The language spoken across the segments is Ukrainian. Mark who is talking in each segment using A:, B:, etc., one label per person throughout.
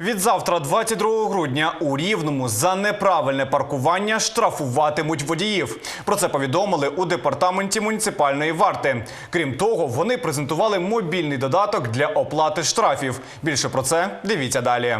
A: Від завтра, 22 грудня, у Рівному за неправильне паркування штрафуватимуть водіїв. Про це повідомили у департаменті муніципальної варти. Крім того, вони презентували мобільний додаток для оплати штрафів. Більше про це дивіться далі.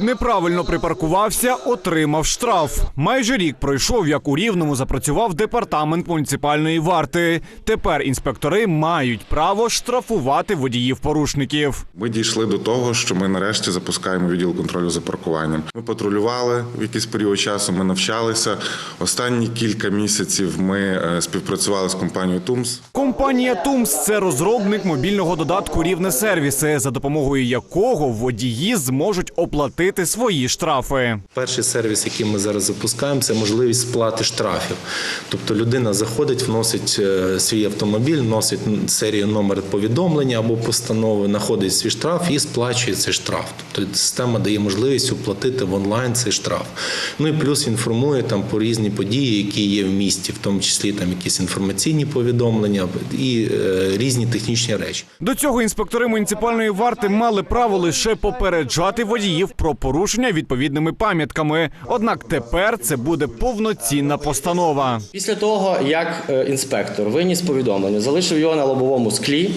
A: Неправильно припаркувався, отримав штраф. Майже рік пройшов, як у Рівному запрацював департамент муніципальної варти. Тепер інспектори мають право штрафувати водіїв-порушників.
B: Ми дійшли до того, що ми нарешті запускаємо відділ контролю за паркуванням. Ми патрулювали в якийсь період часу. Ми навчалися. Останні кілька місяців ми е, співпрацювали з компанією Тумс.
A: Компанія Тумс це розробник мобільного додатку Рівне сервіси, за допомогою якого водії зможуть оплатити свої штрафи.
C: Перший сервіс, який ми зараз запускаємо, це можливість сплати штрафів. Тобто людина заходить, вносить е, свій автомобіль, вносить серію номер повідомлення або постанови, знаходить свій штраф і сплачує цей штраф. Тобто система дає можливість оплатити в онлайн цей штраф. Ну і плюс інформує там про різні події, які є в місті, в тому числі там якісь інформаційні повідомлення і е, різні технічні речі.
A: До цього інспектори муніципальної варти мали право лише попереджати водіїв про порушення відповідними пам'ятками. Однак тепер це буде повноцінна постанова.
D: Після того, як е, інспектор виніс повідомлення, залишив його на лобовому склі,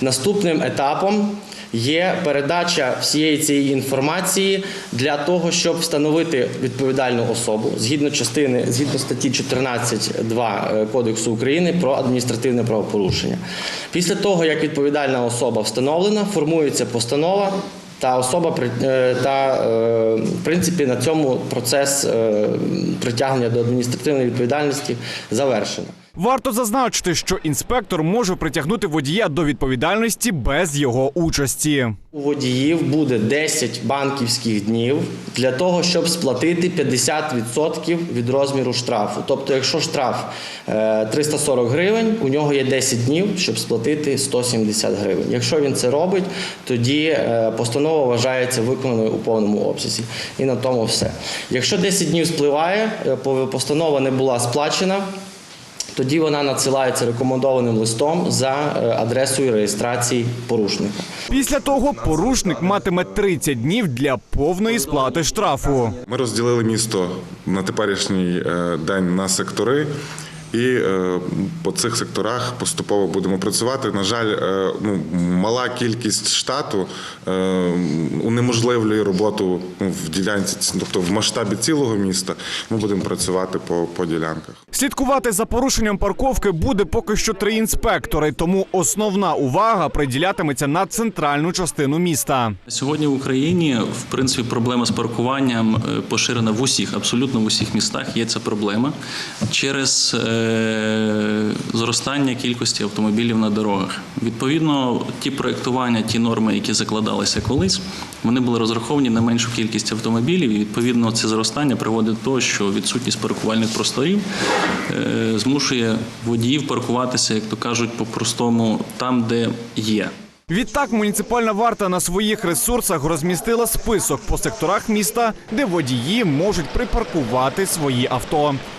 D: наступним етапом є передача всієї цієї інформації для того, щоб встановити відповідальну особу згідно частини, згідно статті 14.2 е, Кодексу України про адміністративне правопорушення. Після того, як відповідальна особа встановлена, формується постанова. Та особа е, та е, в принципі на цьому процес е, притягнення до адміністративної відповідальності завершено.
A: Варто зазначити, що інспектор може притягнути водія до відповідальності без його участі.
D: У водіїв буде 10 банківських днів для того, щоб сплатити 50% від розміру штрафу. Тобто, якщо штраф е, 340 гривень, у нього є 10 днів, щоб сплатити 170 гривень. Якщо він це робить, тоді е, постанова вважається виконаною у повному обсязі. І на тому все. Якщо 10 днів спливає, е, постанова не була сплачена. Тоді вона надсилається рекомендованим листом за е, адресою реєстрації порушника.
A: Після того порушник матиме 30 днів для повної сплати штрафу.
B: Ми розділили місто на теперішній е, день на сектори. І е, по цих секторах поступово будемо працювати. На жаль, е, ну, мала кількість штату е, унеможливлює роботу ну, в ділянці, тобто в масштабі цілого міста. Ми будемо працювати по, по ділянках.
A: Слідкувати за порушенням парковки буде поки що три інспектори, тому основна увага приділятиметься на центральну частину міста.
E: Сьогодні в Україні в принципі проблема з паркуванням поширена в усіх, абсолютно в усіх містах. Є ця проблема через е, зростання кількості автомобілів на дорогах. Відповідно, ті проєктування, ті норми, які закладалися колись, вони були розраховані на меншу кількість автомобілів. І відповідно це зростання приводить до того, що відсутність паркувальних просторів е, змушує водіїв паркуватися, як то кажуть, по-простому там, де є.
A: Відтак муніципальна варта на своїх ресурсах розмістила список по секторах міста, де водії можуть припаркувати свої авто.